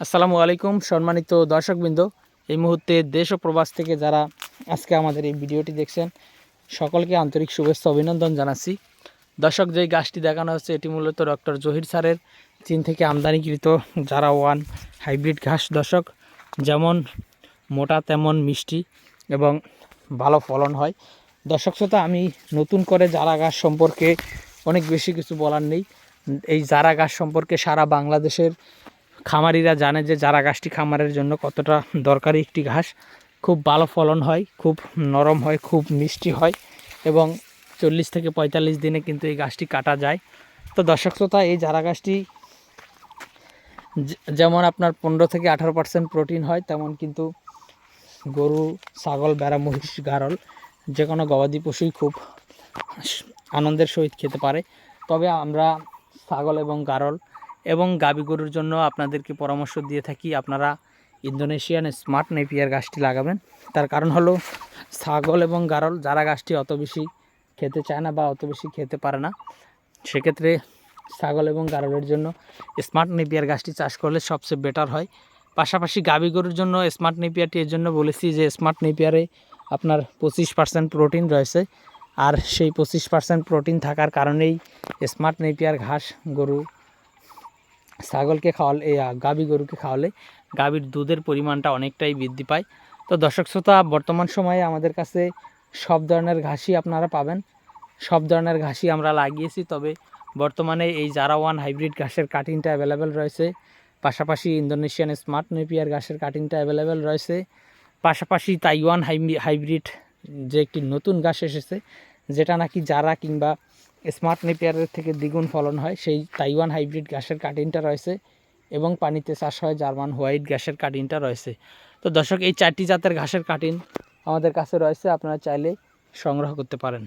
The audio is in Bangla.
আসসালামু আলাইকুম, সম্মানিত দর্শকবৃন্দ। এই মুহূর্তে দেশ ও প্রবাস থেকে যারা আজকে আমাদের এই ভিডিওটি দেখছেন, সকলকে আন্তরিক শুভেচ্ছা অভিনন্দন জানাচ্ছি। দর্শক, যেই গাছটি দেখানো হচ্ছে, এটি মূলত ডক্টর জহির স্যারের। চীন থেকে আমদানিকৃত যারা ওয়ান হাইব্রিড ঘাস, দর্শক, যেমন মোটা, তেমন মিষ্টি এবং ভালো ফলন হয়। দর্শক শ্রোতা, আমি নতুন করে জারা গাছ সম্পর্কে অনেক বেশি কিছু বলার নেই। এই জারা গাছ সম্পর্কে সারা বাংলাদেশের খামারিরা জানে যে যারা গাছটি খামারের জন্য কতটা দরকারি একটি ঘাস। খুব ভালো ফলন হয়, খুব নরম হয়, খুব মিষ্টি হয় এবং চল্লিশ থেকে পঁয়তাল্লিশ দিনে কিন্তু এই গাছটি কাটা যায়। তো দর্শক শ্রোতা, এই জারা গাছটি যেমন আপনার পনেরো থেকে আঠারো পার্সেন্ট প্রোটিন হয়, তেমন কিন্তু গরু, ছাগল বেড়া মহিষ, গারল যে কোনো গবাদি পশুই খুব আনন্দের সহিত খেতে পারে। তবে আমরা ছাগল এবং গারল এবং গাবি গরুর জন্য আপনাদেরকে পরামর্শ দিয়ে থাকি। আপনারা ইন্দোনেশিয়ান স্মার্ট নেপিয়ার গাছটি লাগাবেন। তার কারণ হলো, ছাগল এবং গারল, যারা গাছটি অত বেশি খেতে চায় না বা অত বেশি খেতে পারে না, সেক্ষেত্রে ছাগল এবং গারলের জন্য স্মার্ট নেপিয়ার গাছটি চাষ করলে সবচেয়ে বেটার হয়। পাশাপাশি গাবি গরুর জন্য স্মার্ট নেপিয়ারটি এর জন্য বলেছি যে, স্মার্ট নেপিয়ারে আপনার পঁচিশ পার্সেন্ট প্রোটিন রয়েছে। আর সেই পঁচিশ পার্সেন্ট প্রোটিন থাকার কারণেই স্মার্ট নেপিয়ার ঘাস গরু ছাগলকে খাওয়ালে গাবি গরুকে খাওয়ালে গাভীর দুধের পরিমাণটা অনেকটাই বৃদ্ধি পায়। তো দর্শক শ্রোতা, বর্তমান সময়ে আমাদের কাছে সব ধরনের ঘাসই আপনারা পাবেন। সব ধরনের ঘাসই আমরা লাগিয়েছি, তবে বর্তমানে এই জারা ওয়ান হাইব্রিড ঘাসের কাটিংটা অ্যাভেলেবেল রয়েছে। পাশাপাশি ইন্দোনেশিয়ান স্মার্ট নেপিয়ার ঘাসের কাটিংটা অ্যাভেলেবেল রয়েছে। পাশাপাশি তাইওয়ান হাইব্রিড যে একটি নতুন ঘাস এসেছে, যেটা নাকি জারা কিংবা স্মার্ট নেপিয়ারের থেকে দ্বিগুণ ফলন হয়। সেই তাইওয়ান হাইব্রিড গ্যাসের কাটিংটা রয়েছে এবং পানিতে চাষ হয় জার্মান হোয়াইট গ্যাসের কাটিংটা রয়েছে। তো দর্শক, এই চারটি জাতের ঘাসের কাটিং আমাদের কাছে রয়েছে, আপনারা চাইলে সংগ্রহ করতে পারেন।